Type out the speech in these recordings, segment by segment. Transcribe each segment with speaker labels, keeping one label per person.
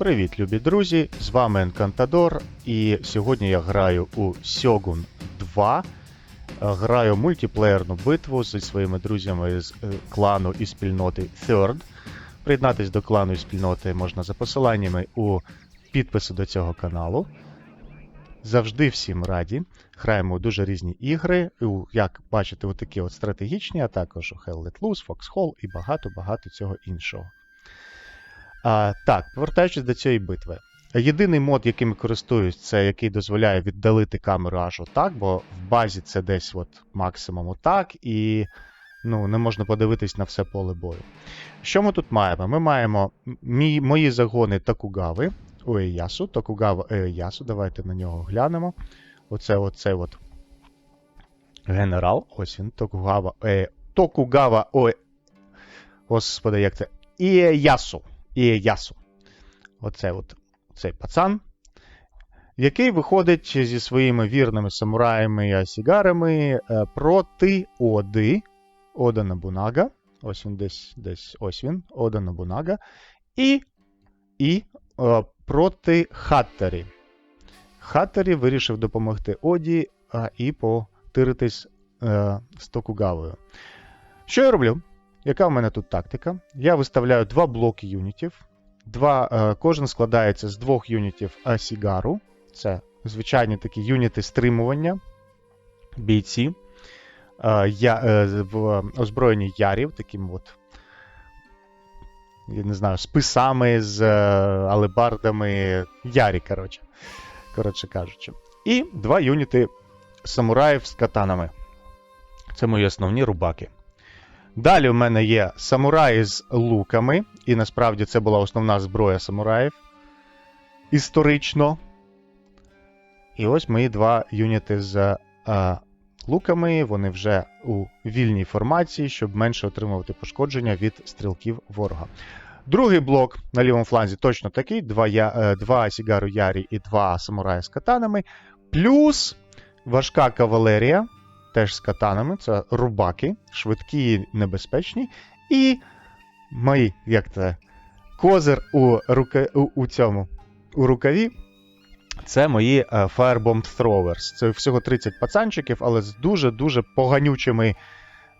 Speaker 1: Привіт, любі друзі! З вами Енкантадор, і сьогодні я граю у Shogun 2. Е, Граю мультиплеєрну битву зі своїми друзями з е, клану і спільноти Third. Приєднатись до клану і спільноти можна за посиланнями у підписі до цього каналу. Завжди всім раді. Граємо у дуже різні ігри, як бачите, у такі от стратегічні, а також у Hell Let Loose, Foxhole і багато-багато цього іншого. А, так, повертаючись до цієї битви. Єдиний мод, яким користуюсь, це який дозволяє віддалити камеру аж отак, бо в базі це десь от максимум отак, і ну, не можна подивитись на все поле бою. Що ми тут маємо? Ми маємо мій, мої загони Такугави у Еясу. Токугава Еясу, давайте на нього глянемо. Оце оце от генерал. Ось він, Токугава Е. Токугава Ое. Господи, як це? Іеясу. Іеясу. Оце от цей пацан, який виходить зі своїми вірними самураями і асігарами е, проти Оди. Ода Набунага. Ось він десь, десь ось він, Ода Набунага. І, і е, проти Хаттері. Хаттері вирішив допомогти Оді а, і потиритись е, з Токугавою. Що я роблю? Яка в мене тут тактика? Я виставляю два блоки юнітів. Два, е, кожен складається з двох юнітів Асігару. Це звичайні такі юніти стримування, бійці. Е, я, е, в озброєнні ярів, таким от. Я не знаю, з писами, з е, алебардами. Ярі, коротше. Коротше кажучи. І два юніти самураїв з катанами. Це мої основні рубаки. Далі в мене є самураї з луками, і насправді це була основна зброя самураїв. Історично. І ось мої два юніти з а, луками. Вони вже у вільній формації, щоб менше отримувати пошкодження від стрілків ворога. Другий блок на лівому фланзі точно такий: два, я, е, два Сігару Ярі і два самураї з катанами. Плюс важка кавалерія теж з катанами, це рубаки, швидкі і небезпечні. І мої, як це, козир у, рука, у, у цьому у рукаві. Це мої е, Firebomb Throwers. Це всього 30 пацанчиків, але з дуже-дуже поганючими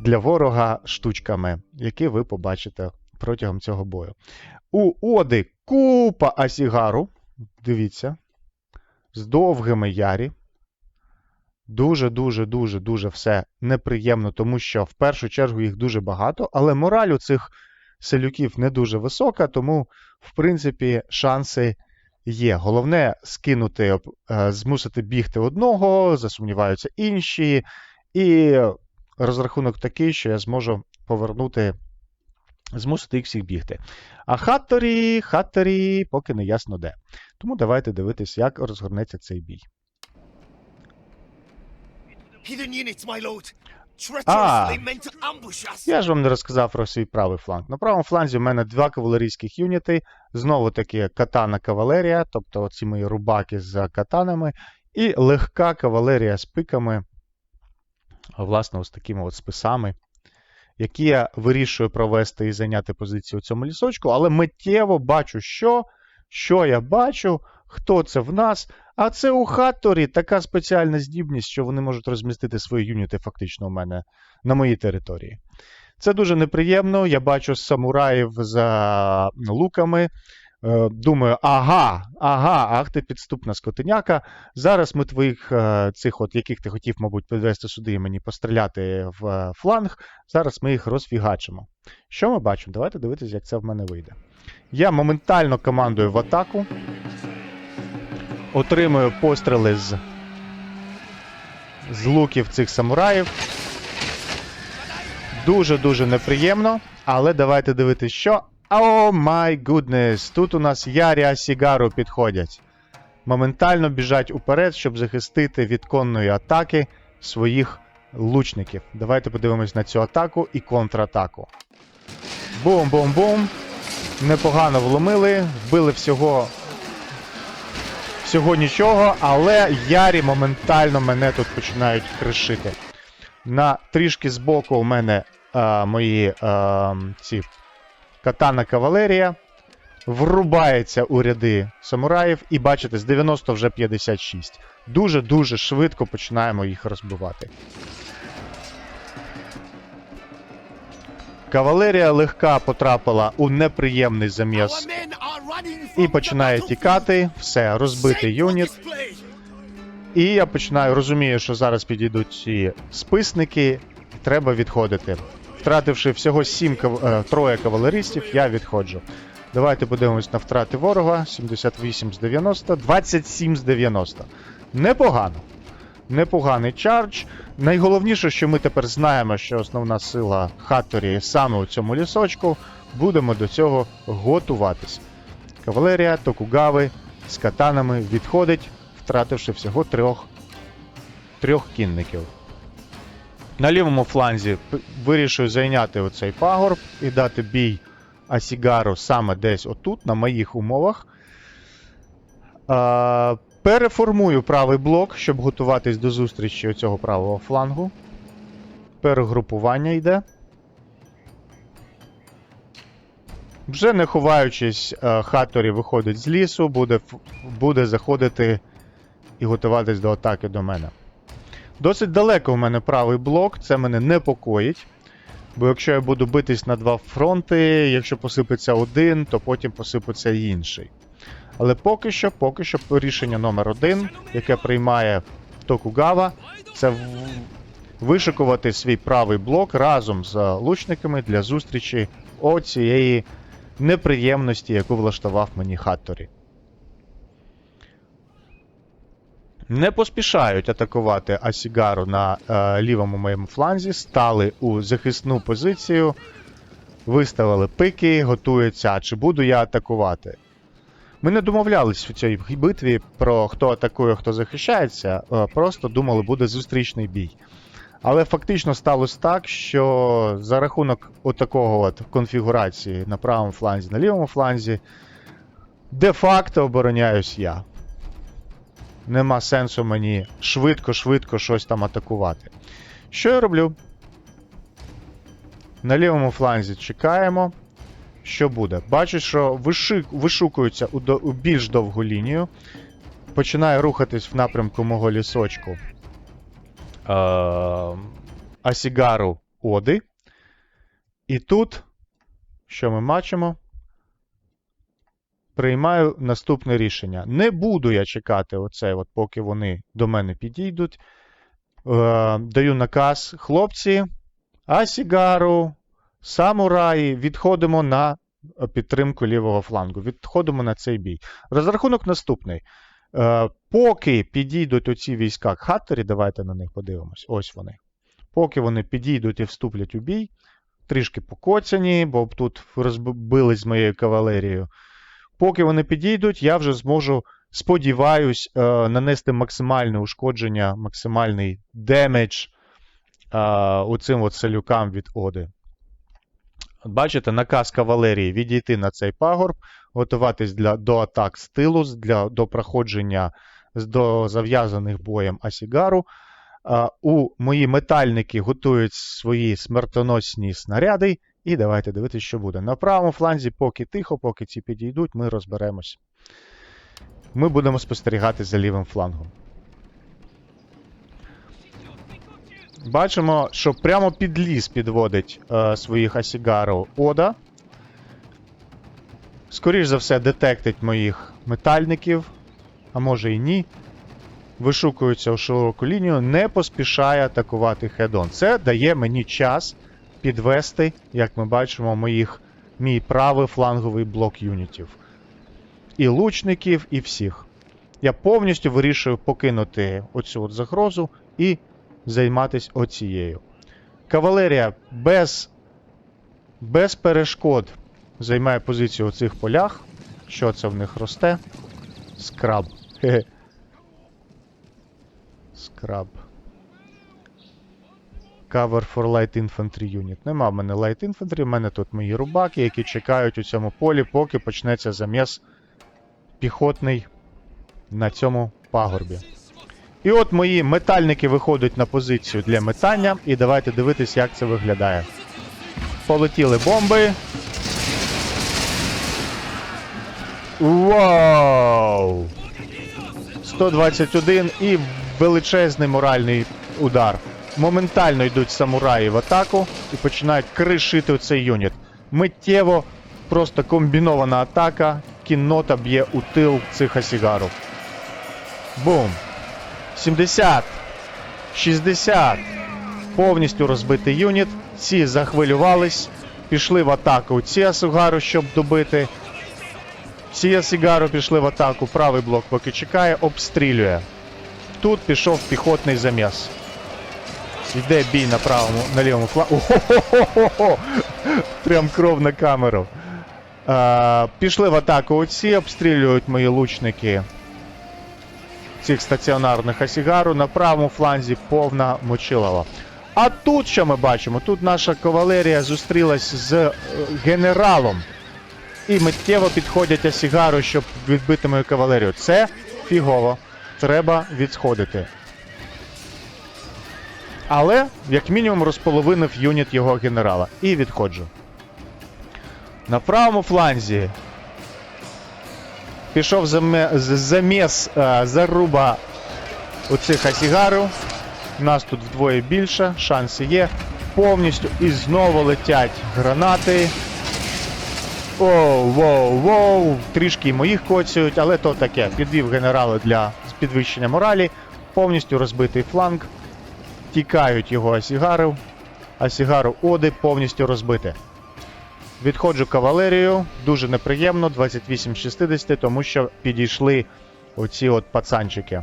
Speaker 1: для ворога штучками, які ви побачите протягом цього бою. У Оди купа Асігару. Дивіться. З довгими ярі. Дуже-дуже дуже дуже все неприємно, тому що в першу чергу їх дуже багато, але мораль у цих селюків не дуже висока, тому, в принципі, шанси є. Головне скинути, е, змусити бігти одного, засумніваються інші, і розрахунок такий, що я зможу повернути, змусити їх всіх бігти. А хатторі, хатторі, поки не ясно де. Тому давайте дивитись, як розгорнеться цей бій. Я ж вам не розказав про свій правий фланг. На правому фланзі в мене два кавалерійських юніти. Знову таки катана кавалерія, тобто оці мої рубаки з катанами, і легка кавалерія з пиками, власне, ось такими от списами, які я вирішую провести і зайняти позицію у цьому лісочку, але миттєво бачу, що, що я бачу, хто це в нас. А це у Хатторі така спеціальна здібність, що вони можуть розмістити свої юніти фактично у мене на моїй території. Це дуже неприємно. Я бачу самураїв за луками. Е, Думаю, ага, ага, ах ти підступна скотиняка. Зараз ми твоїх е, цих, от, яких ти хотів, мабуть, підвести сюди і мені постріляти в е, фланг. Зараз ми їх розфігачимо. Що ми бачимо? Давайте дивитися, як це в мене вийде. Я моментально командую в атаку. Отримую постріли з, з луків цих самураїв. Дуже-дуже неприємно. Але давайте дивитися, що. О май гуднес! Тут у нас Ярі Сігару підходять. Моментально біжать уперед, щоб захистити від конної атаки своїх лучників. Давайте подивимось на цю атаку і контратаку. Бум-бум-бум. Непогано вломили, вбили всього. Всього нічого, але Ярі моментально мене тут починають кришити. На трішки збоку у мене а, мої а, ці катана кавалерія. врубається у ряди самураїв, і бачите, з 90 вже 56. Дуже-дуже швидко починаємо їх розбивати. Кавалерія легка потрапила у неприємний заміс і починає тікати. Все, розбитий юніт. І я починаю розумію, що зараз підійдуть ці списники, треба відходити. Втративши всього 7 кав... е, троє кавалеристів, я відходжу. Давайте подивимось на втрати ворога. 78 з 90, 27 з 90. Непогано. Непоганий чардж. Найголовніше, що ми тепер знаємо, що основна сила Хатторі саме у цьому лісочку. Будемо до цього готуватись. Кавалерія Токугави з катанами відходить, втративши всього трьох, трьох кінників. На лівому фланзі вирішую зайняти оцей пагорб і дати бій Асігару саме десь отут, на моїх умовах. Переформую правий блок, щоб готуватись до зустрічі оцього правого флангу. Перегрупування йде. Вже не ховаючись, е, Хатторі виходить з лісу, буде, буде заходити і готуватись до атаки до мене. Досить далеко в мене правий блок, це мене непокоїть. Бо якщо я буду битись на два фронти, якщо посипеться один, то потім посипеться інший. Але поки що, поки що рішення номер один, яке приймає Токугава, це вишикувати свій правий блок разом з лучниками для зустрічі оцієї неприємності, яку влаштував мені Хатторі. Не поспішають атакувати Асігару на е, лівому моєму фланзі, стали у захисну позицію, виставили пики, готуються, чи буду я атакувати. Ми не домовлялись в цій битві про хто атакує, хто захищається, просто думали, буде зустрічний бій. Але фактично сталося так, що за рахунок отакого от конфігурації на правому фланзі, на лівому фланзі, де-факто обороняюсь я. Нема сенсу мені швидко-швидко щось там атакувати. Що я роблю? На лівому фланзі чекаємо. Що буде? Бачу, що вишукується у, до... у більш довгу лінію. Починає рухатись в напрямку мого лісочку. Е... Асігару Оди. І тут, що ми бачимо? Приймаю наступне рішення. Не буду я чекати оце, от, поки вони до мене підійдуть. Е, даю наказ, хлопці, Асігару, самураї, відходимо на підтримку лівого флангу. Відходимо на цей бій. Розрахунок наступний. Е, поки підійдуть оці війська Хаттері, давайте на них подивимось. Ось вони. Поки вони підійдуть і вступлять у бій, трішки покоцані, бо тут розбились з моєю кавалерією. Поки вони підійдуть, я вже зможу, сподіваюсь, е, нанести максимальне ушкодження, максимальний демедж е, оцим от селюкам від Оди. Бачите, наказ кавалерії відійти на цей пагорб, готуватись для, до атак з тилу, для, до проходження до зав'язаних боєм Асігару. У мої метальники готують свої смертоносні снаряди. І давайте дивитися, що буде. На правому фланзі, поки тихо, поки ці підійдуть, ми розберемось. Ми будемо спостерігати за лівим флангом. Бачимо, що прямо під ліс підводить е, своїх Асігару Ода. Скоріш за все, детектить моїх метальників, а може і ні. Вишукується у широку лінію, не поспішає атакувати хедон. Це дає мені час підвести, як ми бачимо, моїх, мій правий фланговий блок юнітів. І лучників, і всіх. Я повністю вирішую покинути оцю от загрозу і займатися оцією. Кавалерія без, без перешкод займає позицію у цих полях. Що це в них росте? Скраб. Скраб. Cover for Light Infantry Unit. Нема в мене Light Infantry, в мене тут мої рубаки, які чекають у цьому полі, поки почнеться заміс піхотний на цьому пагорбі. І от мої метальники виходять на позицію для метання, і давайте дивитись, як це виглядає. Полетіли бомби. Вау! 121 і величезний моральний удар. Моментально йдуть самураї в атаку і починають кришити цей юніт. Миттєво просто комбінована атака. Кіннота б'є у тил цих асігару. Бум! 70. 60. Повністю розбитий юніт. Ці захвилювались. Пішли в атаку ці асугару, щоб добити. Ці асігару пішли в атаку. Правий блок поки чекає, обстрілює. Тут пішов піхотний заміс. Йде бій на правому, на лівому флангу. Охо-хо-хо-хо! Прям кров на камеру. А, пішли в атаку оці, обстрілюють мої лучники цих стаціонарних асігару. На правому фланзі повна мочилова. А тут що ми бачимо? Тут наша кавалерія зустрілась з е, генералом. І миттєво підходять асігару, щоб відбити мою кавалерію. Це фігово. Треба відсходити. Але, як мінімум, розполовинив юніт його генерала. І відходжу. На правому фланзі пішов заміс е, заруба оцих асігару. Нас тут вдвоє більше, шанси є. Повністю і знову летять гранати. Оу, воу, воу, трішки моїх коцюють, але то таке. Підвів генерала для підвищення моралі. Повністю розбитий фланг. Тікають його асігару. Асігару Оди повністю розбите. Відходжу кавалерію. Дуже неприємно, 28-60, тому що підійшли оці от пацанчики.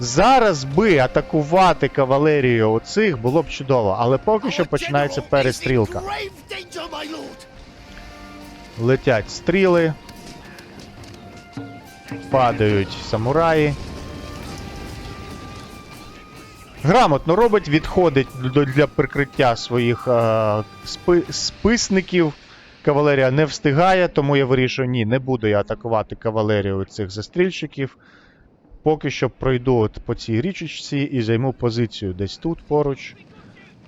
Speaker 1: Зараз би атакувати кавалерію оцих було б чудово, але поки що починається перестрілка. Летять стріли. Падають самураї. Грамотно робить, відходить для прикриття своїх е, спи, списників. Кавалерія не встигає, тому я вирішую, ні, не буду я атакувати кавалерію цих застрільщиків. Поки що пройду от по цій річечці і займу позицію десь тут поруч.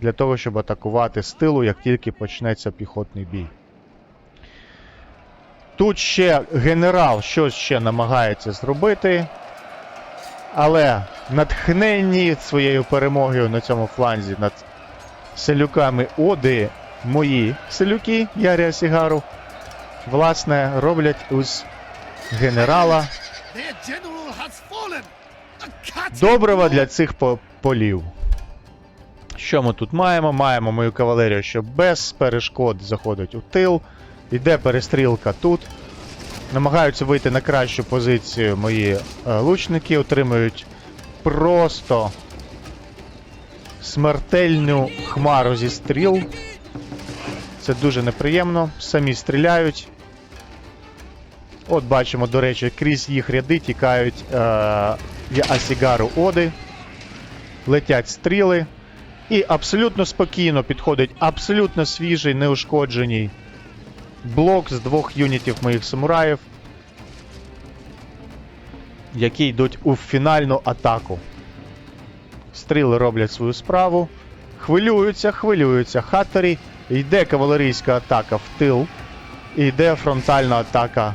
Speaker 1: Для того, щоб атакувати з тилу, як тільки почнеться піхотний бій. Тут ще генерал щось ще намагається зробити. Але натхненні своєю перемогою на цьому фланзі над селюками Оди, мої селюки Ярія Сігару, власне, роблять із генерала добрива для цих полів. Що ми тут маємо? Маємо мою кавалерію, що без перешкод заходить у тил. Іде перестрілка тут. Намагаються вийти на кращу позицію мої е, лучники, отримують просто смертельну хмару зі стріл. Це дуже неприємно. Самі стріляють. От бачимо, до речі, крізь їх ряди тікають е, Асігару Оди. Летять стріли. І абсолютно спокійно підходить абсолютно свіжий, неушкоджений блок з двох юнітів моїх самураїв, які йдуть у фінальну атаку. Стріли роблять свою справу. Хвилюються, хвилюються хатторі. Йде кавалерійська атака в тил. Йде фронтальна атака.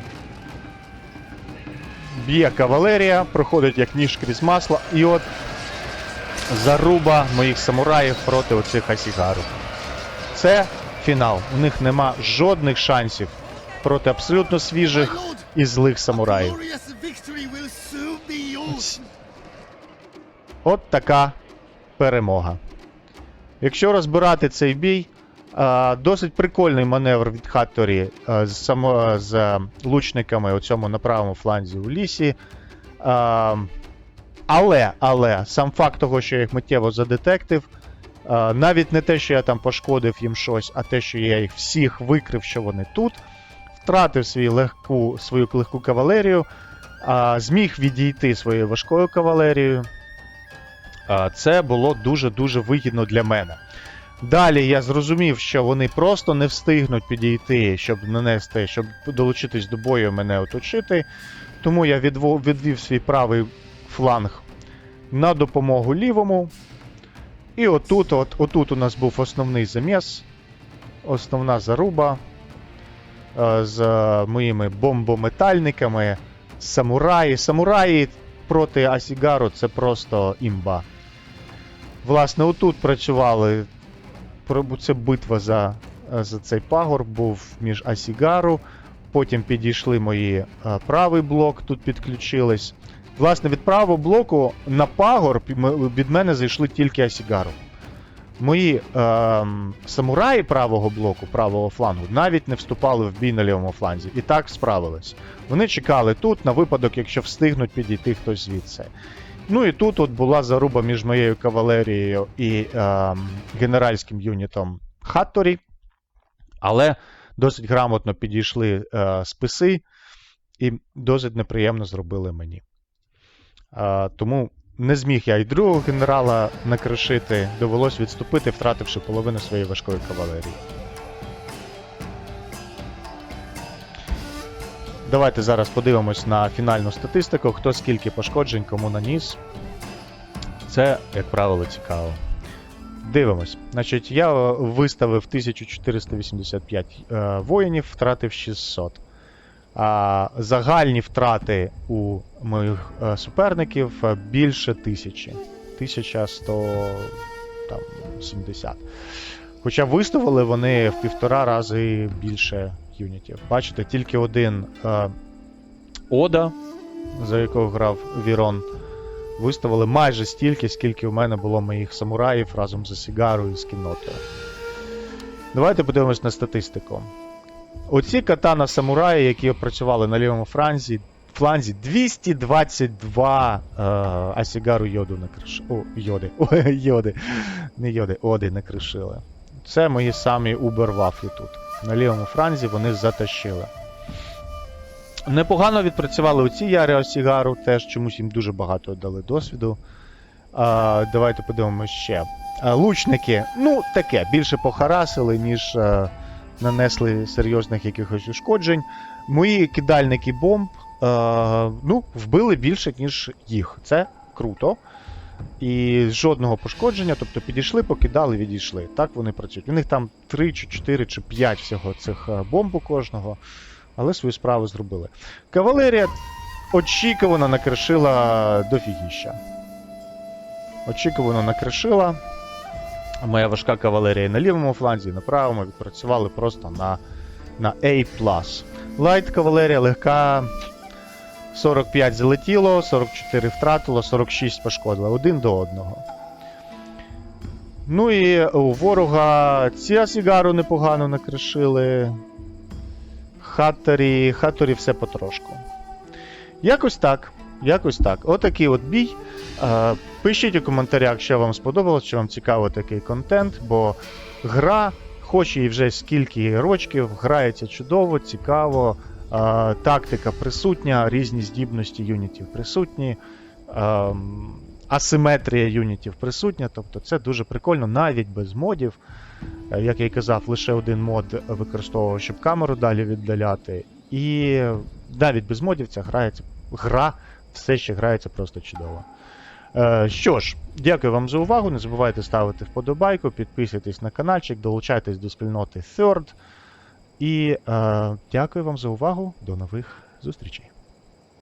Speaker 1: Б'є кавалерія, проходить як ніж крізь масло. І от заруба моїх самураїв проти оцих асігару. Це фінал. У них нема жодних шансів проти абсолютно свіжих і злих самураїв. От така перемога. Якщо розбирати цей бій, досить прикольний маневр від Хатторі з, само, з е, лучниками у цьому на правому фланзі у лісі. Але, але, сам факт того, що я їх миттєво задетектив, навіть не те, що я там пошкодив їм щось, а те, що я їх всіх викрив, що вони тут, втратив свій легку, свою легку кавалерію, зміг відійти своєю важкою кавалерією. Це було дуже-дуже вигідно для мене. Далі я зрозумів, що вони просто не встигнуть підійти, щоб нанести, щоб долучитись до бою, мене оточити. Тому я відвів свій правий фланг на допомогу лівому. І отут, от, отут у нас був основний заміс, основна заруба. е, з моїми бомбометальниками, самураї. Самураї проти Асігару це просто імба. Власне, отут працювали. Це битва за, е, за цей пагорб був між Асігару. Потім підійшли мої е, правий блок, тут підключились. Власне, від правого блоку на пагорб від мене зайшли тільки Асігару. Мої ем, самураї правого блоку, правого флангу, навіть не вступали в бій на лівому фланзі. І так справились. Вони чекали тут на випадок, якщо встигнуть підійти хтось звідси. Ну і тут от була заруба між моєю кавалерією і ем, генеральським юнітом Хатторі. Але досить грамотно підійшли е, списи і досить неприємно зробили мені. Е, тому не зміг я і другого генерала накришити, довелось відступити, втративши половину своєї важкої кавалерії. Давайте зараз подивимось на фінальну статистику, хто скільки пошкоджень кому наніс. Це, як правило, цікаво. Дивимось. Значить, я е, виставив 1485 е, воїнів, втратив 600. А загальні втрати у моїх е, суперників е, більше тисячі. 1170. Хоча виставили вони в півтора рази більше юнітів. Бачите, тільки один е, Ода, за якого грав Вірон, виставили майже стільки, скільки у мене було моїх самураїв разом з Сігарою і з кіннотою. Давайте подивимось на статистику. Оці катана самураї, які працювали на лівому фланзі, фланзі 222 е, Асігару йоду накришили. О, йоди. О, йоди. Не йоди, оди накришили. Це мої самі убервафлі тут. На лівому фланзі вони затащили. Непогано відпрацювали оці яри Осігару, теж чомусь їм дуже багато дали досвіду. А, давайте подивимося ще. А, лучники, ну таке, більше похарасили, ніж е, нанесли серйозних якихось ушкоджень. Мої кидальники бомб е, ну, вбили більше, ніж їх. Це круто. І жодного пошкодження, тобто підійшли, покидали, відійшли. Так вони працюють. У них там 3 чи 4 чи 5 всього цих е, бомб у кожного, але свою справу зробили. Кавалерія очікувано накришила дофігіща. Очікувано накришила. Моя важка кавалерія на лівому фланзі, на правому відпрацювали просто на, на A. Лайт кавалерія легка. 45 залетіло, 44 втратило, 46 пошкодило. Один до одного. Ну і у ворога ці Асігару непогано накришили. Хатторі, Хатторі все потрошку. Якось так. Якось так. Отакий от бій. Е, Пишіть у коментарях, що вам сподобалось, що вам цікаво такий контент, бо гра, хоч і вже скільки рочків, грається чудово, цікаво. Тактика присутня, різні здібності юнітів присутні. ем, Асиметрія юнітів присутня, тобто це дуже прикольно, навіть без модів. Е, Як я й казав, лише один мод використовував, щоб камеру далі віддаляти. І навіть без модів ця грається, гра все ще грається просто чудово. Е, що ж, дякую вам за увагу. Не забувайте ставити вподобайку, підписуйтесь на каналчик, долучайтесь до спільноти Third. І е, дякую вам за увагу. До нових зустрічей.